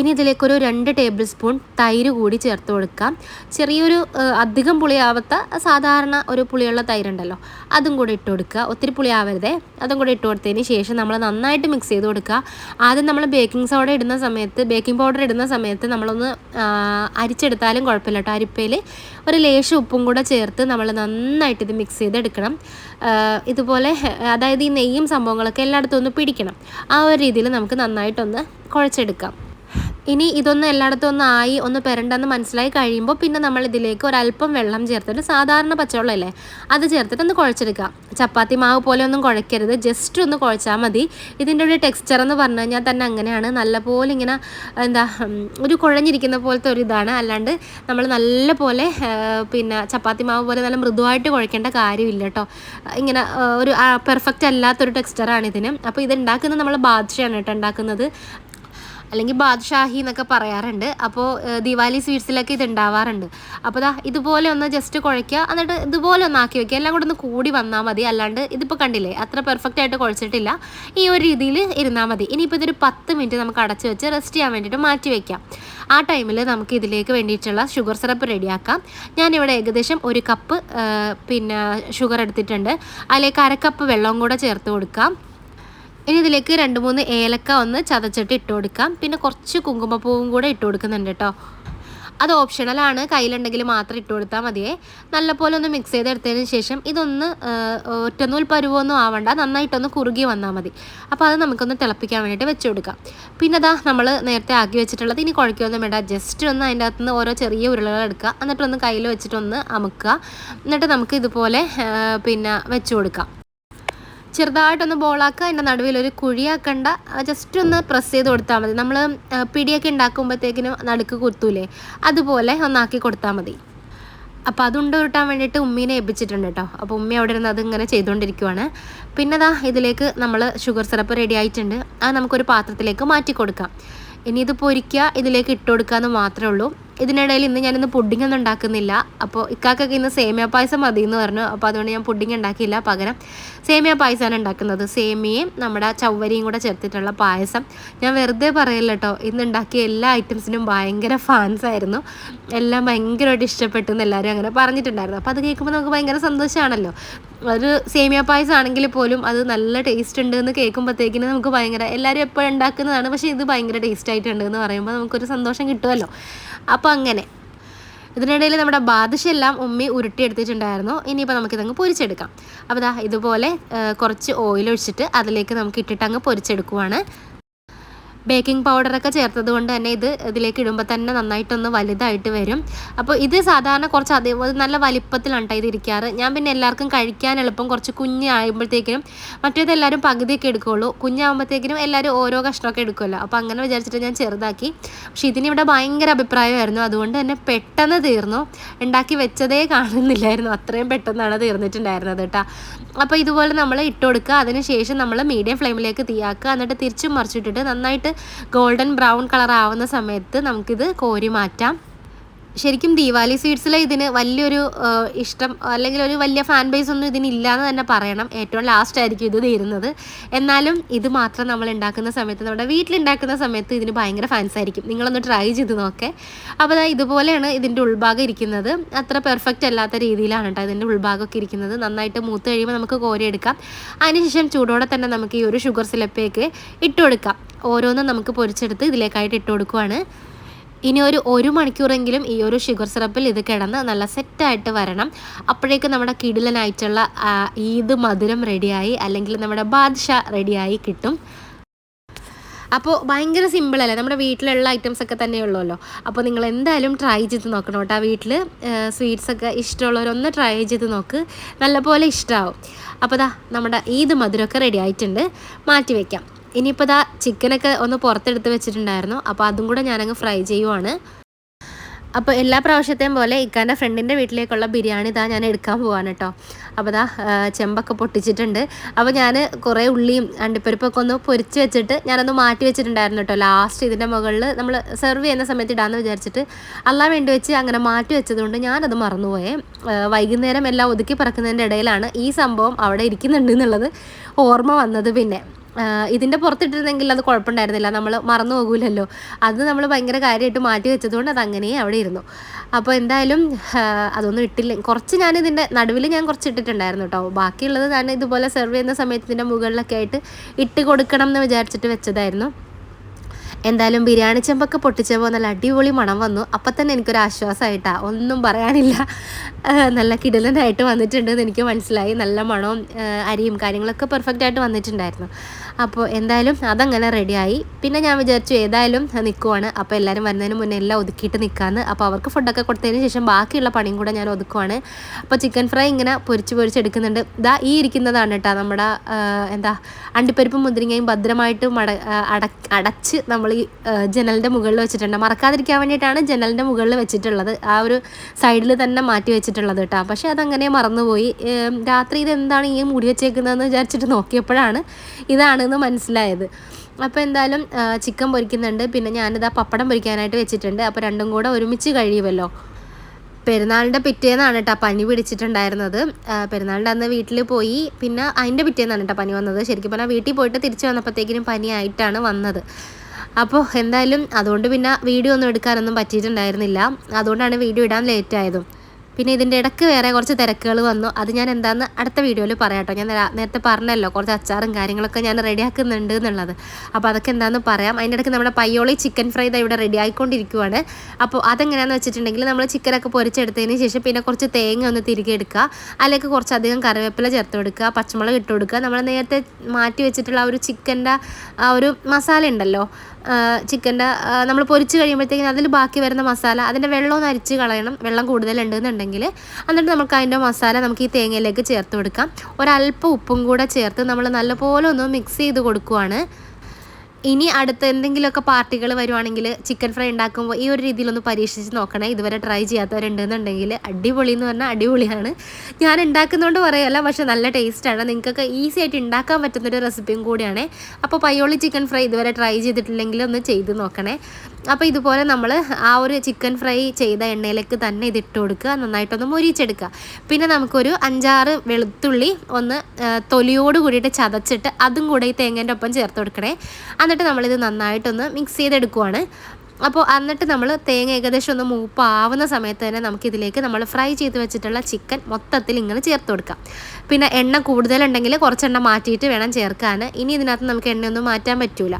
A: ഇനി ഇതിലേക്കൊരു രണ്ട് ടേബിൾ സ്പൂൺ തൈര് കൂടി ചേർത്ത് കൊടുക്കാം. ചെറിയൊരു അധികം പുളിയാവാത്ത സാധാരണ ഒരു പുളിയുള്ള തൈരുണ്ടല്ലോ അതും കൂടി ഇട്ട് കൊടുക്കുക. ഒത്തിരി പുളിയാവരുതേ അതും കൂടി ഇട്ട് കൊടുത്തതിന് ശേഷം നമ്മൾ നന്നായിട്ട് മിക്സ് ചെയ്ത് കൊടുക്കുക. ആദ്യം നമ്മൾ ബേക്കിംഗ് സോഡ ഇടുന്ന സമയത്ത് ബേക്കിംഗ് പൗഡർ ഇടുന്ന സമയത്ത് നമ്മളൊന്ന് അരിച്ചെടുത്താലും കുഴപ്പമില്ല കേട്ടോ അരിപ്പയിൽ ഒരു ലേശം ഉപ്പും കൂടെ ചേർത്ത് നമ്മൾ നന്നായിട്ട് ഇത് മിക്സ് ചെയ്തെടുക്കണം. ഇതുപോലെ അതായത് ഈ നെയ്യും സംഭവങ്ങളൊക്കെ എല്ലായിടത്തും ഒന്ന് പിടിക്കണം. ആ ഒരു രീതിയിൽ നമുക്ക് നന്നായിട്ടൊന്ന് കുഴച്ചെടുക്കാം. ഇനി ഇതൊന്ന് എല്ലായിടത്തും ഒന്ന് ആയി ഒന്ന് പെരണ്ടെന്ന് മനസ്സിലായി കഴിയുമ്പോൾ പിന്നെ നമ്മൾ ഇതിലേക്ക് ഒരല്പം വെള്ളം ചേർത്തിട്ട് സാധാരണ പച്ചവെള്ളമല്ലേ അത് ചേർത്തിട്ട് ഒന്ന് കുഴച്ചെടുക്കുക. ചപ്പാത്തി മാവ് പോലെ ഒന്നും കുഴക്കരുത് ജസ്റ്റ് ഒന്ന് കുഴച്ചാൽ മതി. ഇതിന്റെ ഒരു ടെക്സ്ചർ എന്ന് പറഞ്ഞു കഴിഞ്ഞാൽ തന്നെ അങ്ങനെയാണ്. നല്ലപോലെ ഇങ്ങനെ എന്താ ഒരു കുഴഞ്ഞിരിക്കുന്ന പോലത്തെ ഒരു ഇതാണ്. അല്ലാണ്ട് നമ്മൾ നല്ല പോലെ പിന്നെ ചപ്പാത്തി മാവ് പോലെ നല്ല മൃദുവായിട്ട് കുഴക്കേണ്ട കാര്യമില്ല കേട്ടോ. ഇങ്ങനെ ഒരു പെർഫെക്റ്റ് അല്ലാത്തൊരു ടെക്സ്ചറാണ് ഇതിന്. അപ്പോൾ ഇത് ഉണ്ടാക്കുന്നത് നമ്മൾ ബാദ്ഷയാണ് കേട്ടോ ഉണ്ടാക്കുന്നത്. അല്ലെങ്കിൽ ബാദ്ഷാഹി എന്നൊക്കെ പറയാറുണ്ട്. അപ്പോൾ ദിവാലി സ്വീറ്റ്സിലൊക്കെ ഇത് ഉണ്ടാവാറുണ്ട്. അപ്പോൾ ദാ ഇതുപോലെ ഒന്ന് ജസ്റ്റ് കുഴയ്ക്കുക. എന്നിട്ട് ഇതുപോലെ ഒന്ന് ആക്കി വെക്കുക. എല്ലാം കൂടെ ഒന്ന് കൂടി വന്നാൽ മതി. അല്ലാണ്ട് ഇതിപ്പോൾ കണ്ടില്ലേ അത്ര പെർഫെക്റ്റ് ആയിട്ട് കുഴച്ചിട്ടില്ല. ഈ ഒരു രീതിയിൽ ഇരുന്നാൽ മതി. ഇനിയിപ്പോൾ ഇതൊരു പത്ത് മിനിറ്റ് നമുക്ക് അടച്ച് വെച്ച് റെസ്റ്റ് ചെയ്യാൻ വേണ്ടിയിട്ട് മാറ്റി വയ്ക്കാം ആ ടൈമിൽ നമുക്ക് ഇതിലേക്ക് വേണ്ടിയിട്ടുള്ള ഷുഗർ സിറപ്പ് റെഡിയാക്കാം ഞാനിവിടെ ഏകദേശം ഒരു കപ്പ് പിന്നെ ഷുഗർ എടുത്തിട്ടുണ്ട്. അതിലേക്ക് അരക്കപ്പ് വെള്ളവും കൂടെ ചേർത്ത് കൊടുക്കാം. ഇനി ഇതിലേക്ക് രണ്ട് മൂന്ന് ഏലക്ക ഒന്ന് ചതച്ചിട്ട് ഇട്ട് കൊടുക്കാം. പിന്നെ കുറച്ച് കുങ്കുമപ്പൂവും കൂടെ ഇട്ട് കൊടുക്കുന്നുണ്ട് കേട്ടോ. അത് ഓപ്ഷണലാണ് കയ്യിലുണ്ടെങ്കിൽ മാത്രം ഇട്ട് കൊടുത്താൽ മതിയേ. നല്ലപോലെ ഒന്ന് മിക്സ് ചെയ്തെടുത്തതിന് ശേഷം ഇതൊന്ന് ഒറ്റനൂൽ പരുവൊന്നും ആവണ്ട. നന്നായിട്ടൊന്ന് കുറുകി വന്നാൽ മതി. അപ്പോൾ അത് നമുക്കൊന്ന് തിളപ്പിക്കാൻ വേണ്ടിയിട്ട് വെച്ച് കൊടുക്കാം. പിന്നെ അതാ നമ്മൾ നേരത്തെ ആക്കി വെച്ചിട്ടുള്ളത് ഇനി കുഴക്കൊന്നും വേണ്ട. ജസ്റ്റ് ഒന്ന് അതിന്റെ അകത്ത് നിന്ന് ഓരോ ചെറിയ ഉരുളകൾ എടുക്കുക. എന്നിട്ടൊന്ന് കയ്യിൽ വെച്ചിട്ടൊന്ന് അമുക്കുക. എന്നിട്ട് നമുക്ക് ഇതുപോലെ പിന്നെ വെച്ച് കൊടുക്കാം. ചെറുതായിട്ടൊന്ന് ബോളാക്കുക അതിന്റെ നടുവിൽ ഒരു കുഴിയാക്കണ്ട. ജസ്റ്റ് ഒന്ന് പ്രസ് ചെയ്ത് കൊടുത്താൽ മതി. നമ്മൾ പിടിയൊക്കെ ഉണ്ടാക്കുമ്പോഴത്തേക്കിനും നടുക്ക് കുത്തൂലേ? അതുപോലെ ഒന്നാക്കി കൊടുത്താൽ മതി. അപ്പോൾ അതുണ്ട് ഉരുട്ടാൻ വേണ്ടിയിട്ട് ഉമ്മീനെ ഏൽപ്പിച്ചിട്ടുണ്ട് കേട്ടോ. അപ്പോൾ ഉമ്മി അവിടെ ഇരുന്ന് അതിങ്ങനെ ചെയ്തുകൊണ്ടിരിക്കുവാണ്. പിന്നെ ദാ ഇതിലേക്ക് നമ്മൾ ഷുഗർ സിറപ്പ് റെഡി ആയിട്ടുണ്ട്. അത് നമുക്കൊരു പാത്രത്തിലേക്ക് മാറ്റി കൊടുക്കാം. ഇനി ഇത് പൊരിക്കുക ഇതിലേക്ക് ഇട്ട് കൊടുക്കുക എന്ന് മാത്രമേ ഉള്ളൂ. ഇതിനിടയിൽ ഇന്ന് ഞാനിന്ന് പുഡിംഗ് ഒന്നും ഉണ്ടാക്കുന്നില്ല. അപ്പോൾ ഇക്കാക്കൊക്കെ ഇന്ന് സേമിയ പായസം മതി എന്ന് പറഞ്ഞു. അപ്പോൾ അതുകൊണ്ട് ഞാൻ പുഡിംഗ് ഉണ്ടാക്കിയില്ല പകരം. സേമിയ പായസമാണ് ഉണ്ടാക്കുന്നത്. സേമിയയും നമ്മുടെ ചവ്വരിയും കൂടെ ചേർത്തിട്ടുള്ള പായസം. ഞാൻ വെറുതെ പറയില്ല കേട്ടോ ഇന്ന് ഉണ്ടാക്കിയ എല്ലാ ഐറ്റംസിനും ഭയങ്കര ഫാൻസ് ആയിരുന്നു. എല്ലാം ഭയങ്കരമായിട്ട് ഇഷ്ടപ്പെട്ടു എന്ന് എല്ലാവരും അങ്ങനെ പറഞ്ഞിട്ടുണ്ടായിരുന്നു. അപ്പോൾ അത് കേൾക്കുമ്പോൾ നമുക്ക് ഭയങ്കര സന്തോഷമാണല്ലോ ഒരു സേമിയ പായസം ആണെങ്കിൽ പോലും അത് നല്ല ടേസ്റ്റ് ഉണ്ട് എന്ന് കേൾക്കുമ്പോഴത്തേക്കിന് നമുക്ക് ഭയങ്കര എല്ലാവരും എപ്പോഴും ഉണ്ടാക്കുന്നതാണ്. പക്ഷേ ഇത് ഭയങ്കര ടേസ്റ്റ് ആയിട്ടുണ്ട് എന്ന് പറയുമ്പോൾ നമുക്കൊരു സന്തോഷം കിട്ടുമല്ലോ. അപ്പോൾ അങ്ങനെ. ഇതിനിടയിൽ നമ്മുടെ ബാദുഷെല്ലാം ഉമ്മി ഉരുട്ടിയെടുത്തിട്ടുണ്ടായിരുന്നു. ഇനിയിപ്പോൾ നമുക്കിതങ്ങ് പൊരിച്ചെടുക്കാം. അപ്പോൾ ഇതാ ഇതുപോലെ കുറച്ച് ഓയിൽ ഒഴിച്ചിട്ട് അതിലേക്ക് നമുക്ക് ഇട്ടിട്ട് അങ്ങ് പൊരിച്ചെടുക്കുവാണ്. ബേക്കിംഗ് പൗഡറൊക്കെ ചേർത്തത് കൊണ്ട് തന്നെ ഇത് ഇതിലേക്ക് ഇടുമ്പോൾ തന്നെ നന്നായിട്ടൊന്ന് വലുതായിട്ട് വരും. അപ്പോൾ ഇത് സാധാരണ കുറച്ച് അതേപോലെ നല്ല വലിപ്പത്തിലാണ് കേട്ടോ ഇത് ഇരിക്കാറ്. ഞാൻ പിന്നെ എല്ലാവർക്കും കഴിക്കാൻ എളുപ്പം കുറച്ച് കുഞ്ഞാകുമ്പോഴത്തേക്കിനും മറ്റേത് എല്ലാവരും പകുതിയൊക്കെ എടുക്കുകയുള്ളൂ കുഞ്ഞാകുമ്പോഴത്തേക്കിനും എല്ലാവരും ഓരോ കഷ്ണമൊക്കെ എടുക്കുമല്ലോ അപ്പോൾ അങ്ങനെ വിചാരിച്ചിട്ട് ഞാൻ ചെറുതാക്കി. പക്ഷേ ഇതിനിവിടെ ഭയങ്കര അഭിപ്രായമായിരുന്നു. അതുകൊണ്ട് തന്നെ പെട്ടെന്ന് തീർന്നു. ഉണ്ടാക്കി വെച്ചതേ കാണുന്നില്ലായിരുന്നു. അത്രയും പെട്ടെന്നാണ് തീർന്നിട്ടുണ്ടായിരുന്നത് കേട്ടോ അപ്പോൾ ഇതുപോലെ നമ്മൾ ഇട്ട് കൊടുക്കുക. അതിനുശേഷം നമ്മൾ മീഡിയം ഫ്ലെയിമിലേക്ക് തീയാക്കുക എന്നിട്ട് തിരിച്ചും മറിച്ചിട്ടിട്ട് നന്നായിട്ട് ഗോൾഡൻ ബ്രൗൺ കളർ ആവുന്ന സമയത്ത് നമുക്കിത് കോരി മാറ്റാം. ശരിക്കും ദീപാവലി സ്വീറ്റ്സിൽ ഇതിന് വലിയൊരു ഇഷ്ടം അല്ലെങ്കിൽ ഒരു വലിയ ഫാൻ ബേസ് ഒന്നും ഇതിനില്ല എന്ന് തന്നെ പറയണം. ഏറ്റവും ലാസ്റ്റ് ആയിരിക്കും ഇത് തീരുന്നത്. എന്നാലും ഇത് മാത്രം നമ്മൾ ഉണ്ടാക്കുന്ന സമയത്ത് നമ്മുടെ വീട്ടിലുണ്ടാക്കുന്ന സമയത്ത് ഇതിന് ഭയങ്കര ഫാൻസ് ആയിരിക്കും. നിങ്ങളൊന്ന് ട്രൈ ചെയ്ത് നോക്കെ. അപ്പോൾ ഇതുപോലെയാണ് ഇതിന്റെ ഉൾഭാഗം ഇരിക്കുന്നത്. അത്ര പെർഫെക്റ്റ് അല്ലാത്ത രീതിയിലാണ് കേട്ടോ ഇതിന്റെ ഉൾഭാഗമൊക്കെ ഇരിക്കുന്നത്. നന്നായിട്ട് മൂത്ത് കഴിയുമ്പോൾ നമുക്ക് കോരിയെടുക്കാം അതിനുശേഷം ചൂടോടെ തന്നെ നമുക്ക് ഈ ഒരു ഷുഗർ സിലപ്പേക്ക് ഇട്ട് കൊടുക്കാം. ഓരോന്നും നമുക്ക് പൊരിച്ചെടുത്ത് ഇതിലേക്കായിട്ട് ഇട്ട് കൊടുക്കുവാണ്. ഇനി ഒരു ഒരു മണിക്കൂറെങ്കിലും ഈ ഒരു ഷുഗർ സിറപ്പിൽ ഇത് കിടന്ന് നല്ല സെറ്റായിട്ട് വരണം. അപ്പോഴേക്കും നമ്മുടെ കിടിലനായിട്ടുള്ള ഈദ് മധുരം റെഡിയായി അല്ലെങ്കിൽ നമ്മുടെ ബാദ്ഷ റെഡിയായി കിട്ടും. അപ്പോൾ ഭയങ്കര സിമ്പിളല്ലേ നമ്മുടെ വീട്ടിലുള്ള ഐറ്റംസ് ഒക്കെ തന്നെ ഉള്ളൂല്ലോ. അപ്പോൾ നിങ്ങൾ എന്തായാലും ട്രൈ ചെയ്ത് നോക്കണം കേട്ടോ. വീട്ടിൽ സ്വീറ്റ്സ് ഒക്കെ ഇഷ്ടമുള്ളവരൊന്ന് ട്രൈ ചെയ്ത് നോക്ക്. നല്ലപോലെ ഇഷ്ടമാവും അപ്പോൾ ദാ നമ്മുടെ ഈദ് മധുരമൊക്കെ റെഡി ആയിട്ടുണ്ട്. മാറ്റി വയ്ക്കാം ഇനിയിപ്പോൾ ഇതാ ചിക്കനൊക്കെ ഒന്ന് പുറത്തെടുത്ത് വെച്ചിട്ടുണ്ടായിരുന്നു. അപ്പോൾ അതും കൂടെ ഞാനങ്ങ് ഫ്രൈ ചെയ്യുവാണ്. അപ്പോൾ എല്ലാ പ്രാവശ്യത്തെയും പോലെ ഇക്കാന്റെ ഫ്രണ്ടിന്റെ വീട്ടിലേക്കുള്ള ബിരിയാണി ഇതാ ഞാൻ എടുക്കാൻ പോവാണ് കേട്ടോ. അപ്പോൾ ഇതാ ചെമ്പൊക്കെ പൊട്ടിച്ചിട്ടുണ്ട്. അപ്പോൾ ഞാൻ കുറേ ഉള്ളിയും അണ്ടിപ്പരിപ്പൊക്കെ ഒന്ന് പൊരിച്ച് വെച്ചിട്ട് ഞാനൊന്ന് മാറ്റി വെച്ചിട്ടുണ്ടായിരുന്നു കേട്ടോ. ലാസ്റ്റ് ഇതിന്റെ മുകളിൽ നമ്മൾ സെർവ് ചെയ്യുന്ന സമയത്ത് ഇടാമെന്ന് വിചാരിച്ചിട്ട് അല്ലാ വേണ്ടി വെച്ച് അങ്ങനെ മാറ്റി വെച്ചതുകൊണ്ട് ഞാനത് മറന്നുപോയേ. വൈകുന്നേരം എല്ലാം ഒതുക്കി പറക്കുന്നതിന്റെ ഇടയിലാണ് ഈ സംഭവം അവിടെ ഇരിക്കുന്നുണ്ട് എന്നുള്ളത് ഓർമ്മ വന്നത് പിന്നെ. ഇതിന്റെ പുറത്തിട്ടിരുന്നെങ്കിൽ അത് കുഴപ്പമുണ്ടായിരുന്നില്ല. നമ്മൾ മറന്നു പോകൂലല്ലോ. അത് നമ്മൾ ഭയങ്കര കാര്യമായിട്ട് മാറ്റി വെച്ചതുകൊണ്ട് അത് അങ്ങനെ അവിടെ ഇരുന്നു. അപ്പോൾ എന്തായാലും അതൊന്നും ഇട്ടില്ല. കുറച്ച് ഞാൻ ഇതിന്റെ നടുവിൽ ഞാൻ കുറച്ച് ഇട്ടിട്ടുണ്ടായിരുന്നു കേട്ടോ ബാക്കിയുള്ളത് ഞാൻ ഇതുപോലെ സെർവ് ചെയ്യുന്ന സമയത്ത് ഇതിന്റെ മുകളിലൊക്കെ ആയിട്ട് ഇട്ട് കൊടുക്കണം എന്ന് വിചാരിച്ചിട്ട് വെച്ചതായിരുന്നു. എന്തായാലും ബിരിയാണി ചെമ്പൊക്കെ പൊട്ടിച്ചപ്പോൾ നല്ല അടിപൊളി മണം വന്നു. അപ്പം തന്നെ എനിക്കൊരു ആശ്വാസമായിട്ടാ ഒന്നും പറയാനില്ല. നല്ല കിടലനായിട്ട് വന്നിട്ടുണ്ടെന്ന് എനിക്ക് മനസ്സിലായി. നല്ല മണവും അരിയും കാര്യങ്ങളൊക്കെ പെർഫെക്റ്റ് ആയിട്ട് വന്നിട്ടുണ്ടായിരുന്നു. അപ്പോൾ എന്തായാലും അതങ്ങനെ റെഡിയായി. പിന്നെ ഞാൻ വിചാരിച്ചു ഏതായാലും നിൽക്കുവാണ് അപ്പോൾ എല്ലാവരും വരുന്നതിന് മുന്നേ എല്ലാം ഒതുക്കിയിട്ട് നിൽക്കാമെന്ന് അപ്പോൾ അവർക്ക് ഫുഡൊക്കെ കൊടുത്തതിന് ശേഷം ബാക്കിയുള്ള പണിയും കൂടെ ഞാൻ ഒതുക്കുവാണ്. അപ്പോൾ ചിക്കൻ ഫ്രൈ ഇങ്ങനെ പൊരിച്ച് പൊരിച്ചെടുക്കുന്നുണ്ട് ഇതാ ഈ ഇരിക്കുന്നതാണ് കേട്ടോ നമ്മുടെ എന്താ അണ്ടിപ്പരിപ്പും മുന്തിരിങ്ങയും ഭദ്രമായിട്ട് മട അട അടച്ച് നമ്മൾ ഈ ജനലിന്റെ മുകളിൽ വെച്ചിട്ടുണ്ട്. മറക്കാതിരിക്കാൻ വേണ്ടിയിട്ടാണ് ജനലിന്റെ മുകളിൽ വെച്ചിട്ടുള്ളത്. ആ ഒരു സൈഡിൽ തന്നെ മാറ്റി വെച്ചിട്ടുള്ളത് കേട്ടോ. പക്ഷേ അതങ്ങനെ മറന്നുപോയി. രാത്രി ഇത് എന്താണ് ഈ മുടി വെച്ചേക്കുന്നതെന്ന് വിചാരിച്ചിട്ട് നോക്കിയപ്പോഴാണ് ഇതാണെന്ന് മനസ്സിലായത്. അപ്പോൾ എന്തായാലും ചിക്കൻ പൊരിക്കുന്നുണ്ട്. പിന്നെ ഞാനിതാ പപ്പടം പൊരിക്കാനായിട്ട് വെച്ചിട്ടുണ്ട്. അപ്പോൾ രണ്ടും കൂടെ ഒരുമിച്ച് കഴിയുമല്ലോ പെരുന്നാളിന്റെ പിറ്റേന്നാണ് കേട്ടോ പനി പിടിച്ചിട്ടുണ്ടായിരുന്നത്. പെരുന്നാളിന്റെ അന്ന് വീട്ടിൽ പോയി. പിന്നെ അതിന്റെ പിറ്റേന്നാണ് കേട്ടോ പനി വന്നത്. ശരിക്കും പറഞ്ഞാൽ വീട്ടിൽ പോയിട്ട് തിരിച്ചു വന്നപ്പോഴത്തേക്കിനും പനിയായിട്ടാണ് വന്നത്. അപ്പോൾ എന്തായാലും അതുകൊണ്ട് പിന്നെ വീഡിയോ ഒന്നും എടുക്കാനൊന്നും പറ്റിയിട്ടുണ്ടായിരുന്നില്ല. അതുകൊണ്ടാണ് വീഡിയോ ഇടാൻ ലേറ്റ് ആയതും. പിന്നെ ഇതിന്റെ ഇടയ്ക്ക് വേറെ കുറച്ച് തിരക്കുകൾ വന്നു. അത് ഞാൻ എന്താണെന്ന് അടുത്ത വീഡിയോയിൽ പറയാട്ടോ ഞാൻ നേരത്തെ പറഞ്ഞല്ലോ കുറച്ച് അച്ചാറും കാര്യങ്ങളൊക്കെ ഞാൻ റെഡിയാക്കുന്നുണ്ട് എന്നുള്ളത്. അപ്പോൾ അതൊക്കെ എന്താണെന്ന് പറയാം. അതിന്റെ ഇടയ്ക്ക് നമ്മുടെ പയ്യോളി ചിക്കൻ ഫ്രൈ ഇവിടെ റെഡി ആയിക്കൊണ്ടിരിക്കുവാണ്. അപ്പോൾ അതെങ്ങനെയാണെന്ന് വെച്ചിട്ടുണ്ടെങ്കിൽ നമ്മൾ ചിക്കനൊക്കെ പൊരിച്ചെടുത്തതിന് ശേഷം പിന്നെ കുറച്ച് തേങ്ങ ഒന്ന് തിരികെ എടുക്കുക. അതിലേക്ക് കുറച്ചധികം കറിവേപ്പില ചേർത്ത് കൊടുക്കുക പച്ചമുളക് ഇട്ട് കൊടുക്കുക. നമ്മൾ നേരത്തെ മാറ്റി വെച്ചിട്ടുള്ള ആ ഒരു ചിക്കന്റെ ആ ഒരു മസാല ഉണ്ടല്ലോ ചിക്കന്റെ നമ്മൾ പൊരിച്ച് കഴിയുമ്പോഴത്തേക്കും അതിൽ ബാക്കി വരുന്ന മസാല അതിന്റെ വെള്ളം ഒന്ന് അരിച്ച് കളയണം. വെള്ളം കൂടുതലുണ്ടെന്നുണ്ടെങ്കിൽ എന്നിട്ട് നമുക്ക് അതിന്റെ മസാല നമുക്ക് ഈ തേങ്ങയിലേക്ക് ചേർത്ത് കൊടുക്കാം. ഒരല്പം ഉപ്പും കൂടെ ചേർത്ത് നമ്മൾ നല്ലപോലെ ഒന്ന് മിക്സ് ചെയ്ത് കൊടുക്കുവാണ്. ഇനി അടുത്ത എന്തെങ്കിലുമൊക്കെ പാർട്ടികൾ വരുവാണെങ്കിൽ ചിക്കൻ ഫ്രൈ ഉണ്ടാക്കുമ്പോൾ ഈ ഒരു രീതിയിലൊന്ന് പരീക്ഷിച്ച് നോക്കണേ. ഇതുവരെ ട്രൈ ചെയ്യാത്തവരുണ്ടെന്നുണ്ടെങ്കിൽ അടിപൊളി എന്ന് പറഞ്ഞാൽ അടിപൊളിയാണ്. ഞാൻ ഉണ്ടാക്കുന്നതുകൊണ്ട് പറയല്ല പക്ഷേ നല്ല ടേസ്റ്റാണ് നിങ്ങൾക്കൊക്കെ ഈസി ആയിട്ട് ഉണ്ടാക്കാൻ പറ്റുന്നൊരു റെസിപ്പിയും കൂടിയാണ്. അപ്പോൾ പയ്യോളി ചിക്കൻ ഫ്രൈ ഇതുവരെ ട്രൈ ചെയ്തിട്ടില്ലെങ്കിൽ ഒന്ന് ചെയ്ത് നോക്കണേ. അപ്പോൾ ഇതുപോലെ നമ്മൾ ആ ഒരു ചിക്കൻ ഫ്രൈ ചെയ്ത എണ്ണയിലേക്ക് തന്നെ ഇതിട്ട് കൊടുക്കുക. നന്നായിട്ടൊന്ന് മൊരിച്ചെടുക്കുക പിന്നെ നമുക്കൊരു അഞ്ചാറ് വെളുത്തുള്ളി ഒന്ന് തൊലിയോട് കൂടിയിട്ട് ചതച്ചിട്ട് അതും കൂടെ ഈ തേങ്ങേന്റെ ഒപ്പം ചേർത്ത് കൊടുക്കണേ. എന്നിട്ട് നമ്മളിത് നന്നായിട്ടൊന്ന് മിക്സ് ചെയ്തെടുക്കുവാണ്. അപ്പോൾ എന്നിട്ട് നമ്മൾ തേങ്ങ ഏകദേശം ഒന്ന് മൂപ്പാവുന്ന സമയത്ത് തന്നെ നമുക്കിതിലേക്ക് നമ്മൾ ഫ്രൈ ചെയ്ത് വെച്ചിട്ടുള്ള ചിക്കൻ മൊത്തത്തിൽ ഇങ്ങനെ ചേർത്ത് കൊടുക്കാം. പിന്നെ എണ്ണ കൂടുതലുണ്ടെങ്കിൽ കുറച്ചെണ്ണ മാറ്റിയിട്ട് വേണം ചേർക്കാൻ ഇനി ഇതിനകത്ത് നമുക്ക് എണ്ണയൊന്നും മാറ്റാൻ പറ്റൂല.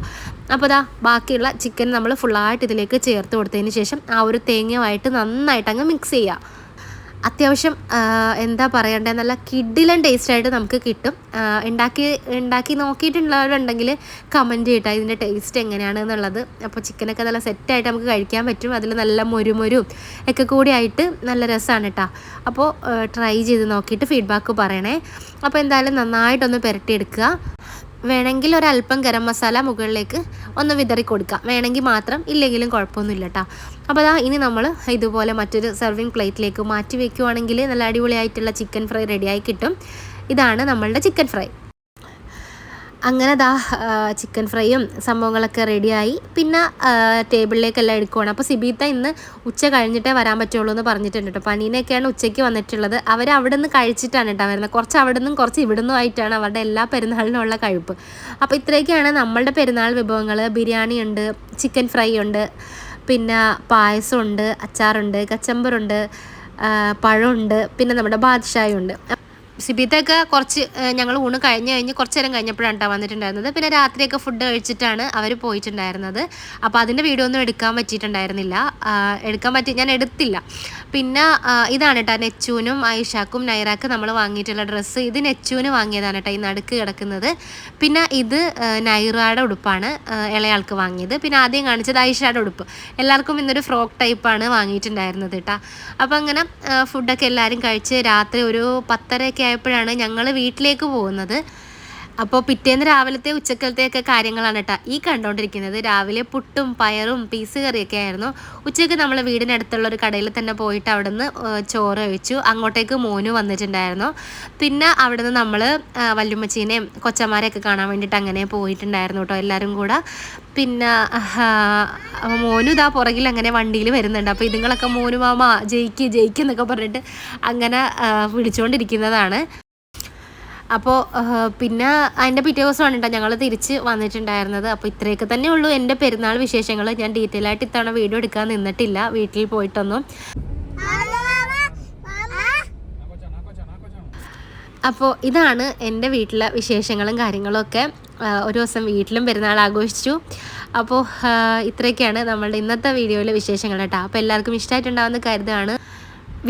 A: അപ്പോൾ ഇതാ ബാക്കിയുള്ള ചിക്കൻ നമ്മൾ ഫുള്ളായിട്ട് ഇതിലേക്ക് ചേർത്ത് കൊടുത്തതിന് ശേഷം ആ ഒരു തേങ്ങയുമായിട്ട് നന്നായിട്ട് അങ്ങ് മിക്സ് ചെയ്യുക അത്യാവശ്യം എന്താ പറയണ്ടേ നല്ല കിഡിലൻ ടേസ്റ്റായിട്ട് നമുക്ക് കിട്ടും. ഉണ്ടാക്കി ഉണ്ടാക്കി നോക്കിയിട്ടുള്ളവരുണ്ടെങ്കിൽ കമന്റ് ചെയ്യട്ടെ ഇതിന്റെ ടേസ്റ്റ് എങ്ങനെയാണ് എന്നുള്ളത്. അപ്പോൾ ചിക്കനൊക്കെ നല്ല സെറ്റായിട്ട് നമുക്ക് കഴിക്കാൻ പറ്റും. അതിൽ നല്ല മൊരുമൊരും ഒക്കെ കൂടി ആയിട്ട് നല്ല രസമാണ് കേട്ടോ അപ്പോൾ ട്രൈ ചെയ്ത് നോക്കിയിട്ട് ഫീഡ്ബാക്ക് പറയണേ. അപ്പോൾ എന്തായാലും നന്നായിട്ടൊന്ന് പുരട്ടിയെടുക്കുക. വേണമെങ്കിൽ ഒരല്പം ഗരം മസാല മുകളിലേക്ക് ഒന്ന് വിതറി കൊടുക്കാം. വേണമെങ്കിൽ മാത്രം ഇല്ലെങ്കിലും കുഴപ്പമൊന്നുമില്ല കേട്ടോ അപ്പോൾ അതാ ഇനി നമ്മൾ ഇതുപോലെ മറ്റൊരു സെർവിങ് പ്ലേറ്റിലേക്ക് മാറ്റി വെക്കുവാണെങ്കിൽ നല്ല അടിപൊളിയായിട്ടുള്ള ചിക്കൻ ഫ്രൈ റെഡിയായി കിട്ടും. ഇതാണ് നമ്മളുടെ ചിക്കൻ ഫ്രൈ അങ്ങനെ ദാ ചിക്കൻ ഫ്രൈയും സംഭവങ്ങളൊക്കെ റെഡിയായി പിന്നെ ടേബിളിലേക്കെല്ലാം എടുക്കുവാണ്. അപ്പോൾ സിബീത്ത ഇന്ന് ഉച്ച കഴിഞ്ഞിട്ടേ വരാൻ പറ്റുള്ളൂ എന്ന് പറഞ്ഞിട്ടുണ്ട് കേട്ടോ. പനീനൊക്കെയാണ് ഉച്ചയ്ക്ക് വന്നിട്ടുള്ളത്. അവർ അവിടെ നിന്ന് കഴിച്ചിട്ടാണ് കേട്ടോ വരുന്നത്. കുറച്ച് അവിടെ നിന്നും കുറച്ച് ഇവിടെ നിന്നും ആയിട്ടാണ് അവരുടെ എല്ലാ പെരുന്നാളിനുള്ള കഴിപ്പ്. അപ്പോൾ ഇത്രയൊക്കെയാണ് നമ്മളുടെ പെരുന്നാൾ വിഭവങ്ങൾ ബിരിയാണി ഉണ്ട് ചിക്കൻ ഫ്രൈ ഉണ്ട് പിന്നെ പായസമുണ്ട് അച്ചാറുണ്ട് കച്ചമ്പറുണ്ട് പഴമുണ്ട് പിന്നെ നമ്മുടെ ബാദ്ഷായുണ്ട്. സിബിത്തൊക്കെ കുറച്ച് ഞങ്ങൾ ഊണ് കഴിഞ്ഞ് കഴിഞ്ഞ് കുറച്ച് നേരം കഴിഞ്ഞപ്പോഴാണ് കേട്ടോ വന്നിട്ടുണ്ടായിരുന്നത്. പിന്നെ രാത്രിയൊക്കെ ഫുഡ് കഴിച്ചിട്ടാണ് അവർ പോയിട്ടുണ്ടായിരുന്നത്. അപ്പോൾ അതിന്റെ വീഡിയോ ഒന്നും എടുക്കാൻ പറ്റിയിട്ടുണ്ടായിരുന്നില്ല. എടുക്കാൻ പറ്റി ഞാൻ എടുത്തില്ല. പിന്നെ ഇതാണ് കേട്ടോ നെച്ചൂനും ഐഷാക്കും നൈറാക്കും നമ്മൾ വാങ്ങിയിട്ടുള്ള ഡ്രസ്സ്. ഇത് നെച്ചൂന് വാങ്ങിയതാണ് കേട്ടോ ഈ നടുക്ക് കിടക്കുന്നത്. പിന്നെ ഇത് നൈറയുടെ ഉടുപ്പാണ് ഇളയാൾക്ക് വാങ്ങിയത്. പിന്നെ ആദ്യം കാണിച്ചത് ഐഷയുടെ ഉടുപ്പ്. എല്ലാവർക്കും ഇന്നൊരു ഫ്രോക്ക് ടൈപ്പാണ് വാങ്ങിയിട്ടുണ്ടായിരുന്നത് കേട്ടോ അപ്പോൾ അങ്ങനെ ഫുഡൊക്കെ എല്ലാവരും കഴിച്ച് രാത്രി ഒരു പത്തരയൊക്കെ ആയപ്പോഴാണ് ഞങ്ങൾ വീട്ടിലേക്ക് പോകുന്നത്. അപ്പോൾ പിറ്റേന്ന് രാവിലത്തെ ഉച്ചക്കലത്തെയൊക്കെ കാര്യങ്ങളാണ് കേട്ടോ ഈ കണ്ടുകൊണ്ടിരിക്കുന്നത് രാവിലെ പുട്ടും പയറും പീസ് കറിയൊക്കെ ആയിരുന്നു. ഉച്ചയ്ക്ക് നമ്മൾ വീടിനടുത്തുള്ള ഒരു കടയിൽ തന്നെ പോയിട്ട് അവിടെ നിന്ന് ചോറ് കഴിച്ചു. അങ്ങോട്ടേക്ക് മോനു വന്നിട്ടുണ്ടായിരുന്നു. പിന്നെ അവിടെ നിന്ന് നമ്മൾ വല്ലുമ്മച്ചീനെയും കൊച്ചന്മാരെയൊക്കെ കാണാൻ വേണ്ടിയിട്ട് അങ്ങനെ പോയിട്ടുണ്ടായിരുന്നു കേട്ടോ എല്ലാവരും കൂടെ. പിന്നെ മോനു ഇതാ പുറകിൽ അങ്ങനെ വണ്ടിയിൽ വരുന്നുണ്ട്. അപ്പോൾ ഇതുങ്ങളൊക്കെ മോനു മാമ ജയിക്ക് ജയിക്കുന്നൊക്കെ പറഞ്ഞിട്ട് അങ്ങനെ വിളിച്ചുകൊണ്ടിരിക്കുന്നതാണ് അപ്പോൾ പിന്നെ അതിന്റെ പിറ്റേ ദിവസമാണ് കേട്ടോ ഞങ്ങൾ തിരിച്ച് വന്നിട്ടുണ്ടായിരുന്നത്. അപ്പോൾ ഇത്രയൊക്കെ തന്നെ ഉള്ളൂ. എന്റെ പെരുന്നാൾ വിശേഷങ്ങൾ ഞാൻ ഡീറ്റെയിൽ ആയിട്ട് ഇത്തവണ വീഡിയോ എടുക്കാൻ നിന്നിട്ടില്ല. വീട്ടിൽ പോയിട്ടൊന്നും. അപ്പോൾ ഇതാണ് എന്റെ വീട്ടിലെ വിശേഷങ്ങളും കാര്യങ്ങളൊക്കെ. ഒരു ദിവസം വീട്ടിലും പെരുന്നാൾ ആഘോഷിച്ചു. അപ്പോൾ ഇത്രയൊക്കെയാണ് നമ്മളുടെ ഇന്നത്തെ വീഡിയോയിലെ വിശേഷങ്ങൾ കേട്ടോ അപ്പോൾ എല്ലാവർക്കും ഇഷ്ടമായിട്ടുണ്ടാവുമെന്ന് കരുതാണ്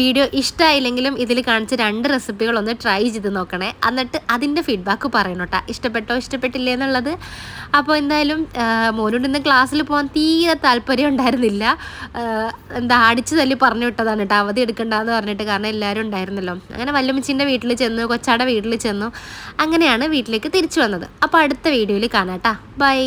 A: വീഡിയോ ഇഷ്ടമായില്ലെങ്കിലും ഇതിൽ കാണിച്ച രണ്ട് റെസിപ്പികൾ ഒന്ന് ട്രൈ ചെയ്ത് നോക്കണേ. എന്നിട്ട് അതിന്റെ ഫീഡ്ബാക്ക് പറയണം കേട്ടോ ഇഷ്ടപ്പെട്ടോ ഇഷ്ടപ്പെട്ടില്ലേ എന്നുള്ളത്? അപ്പോൾ എന്തായാലും മോനോട് ഇന്ന് ക്ലാസ്സിൽ പോകാൻ തീരെ താല്പര്യം ഉണ്ടായിരുന്നില്ല. എന്താ അടിച്ചു തല്ലി പറഞ്ഞു വിട്ടതാണ് കേട്ടോ അവധി എടുക്കണ്ടെന്ന് പറഞ്ഞിട്ട് കാരണം എല്ലാവരും ഉണ്ടായിരുന്നല്ലോ. അങ്ങനെ വല്യമ്മച്ചിന്റെ വീട്ടിൽ ചെന്നു കൊച്ചാടെ വീട്ടിൽ ചെന്നു. അങ്ങനെയാണ് വീട്ടിലേക്ക് തിരിച്ചു വന്നത്. അപ്പോൾ അടുത്ത വീഡിയോയിൽ കാണാം കേട്ടോ ബൈ